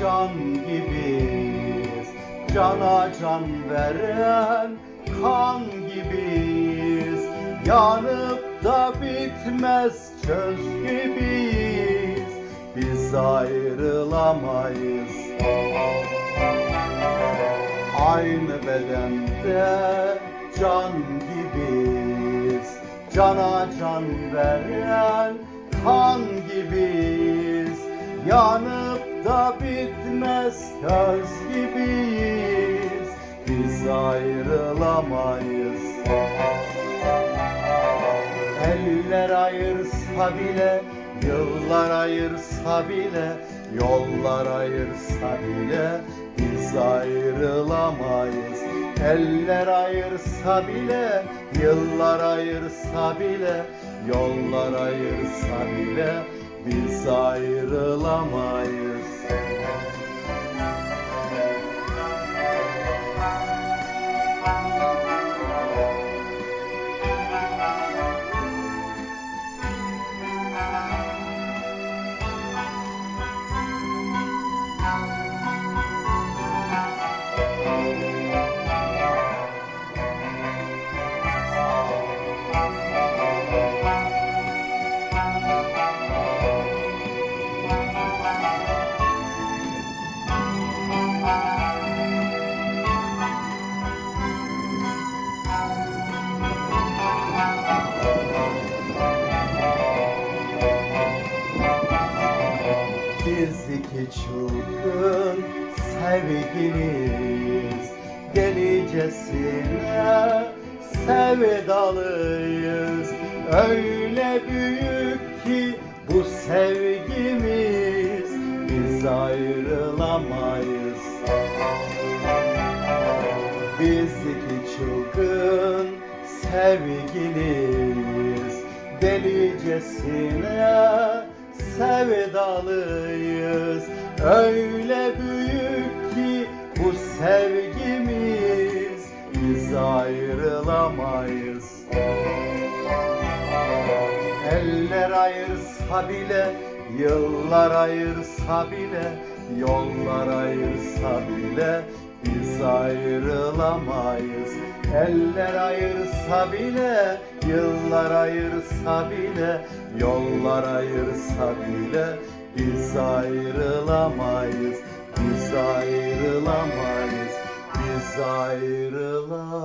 can gibiyiz. Cana can veren kan gibiyiz. Yanıp da bitmez çöz gibiyiz. Biz ayrılamayız. Aynı bedende can gibiyiz. Cana can veren kan gibiyiz Yanıp da bitmez köz gibiyiz Biz ayrılamayız Eller ayırsa bile, yıllar ayırsa bile, yollar ayırsa bile biz ayrılamayız. Eller ayırsa bile, yıllar ayırsa bile, yollar ayırsa bile biz ayrılamayız. Biz iki çılgın sevgiliyiz Delicesine sevdalıyız. Öyle büyük ki bu sevgimiz. Biz ayrılamayız. Biz iki çılgın sevgiliyiz Delicesine sevdalıyız. Öyle büyük ki bu sevgimiz Biz ayrılamayız. Eller ayırsa bile, yıllar ayırsa bile, yollar ayırsa bile biz ayrılamayız. Eller ayırsa bile, yıllar ayırsa bile, yollar ayırsa bile biz ayrılamayız. Biz ayrılamayız. Biz ayrılamayız.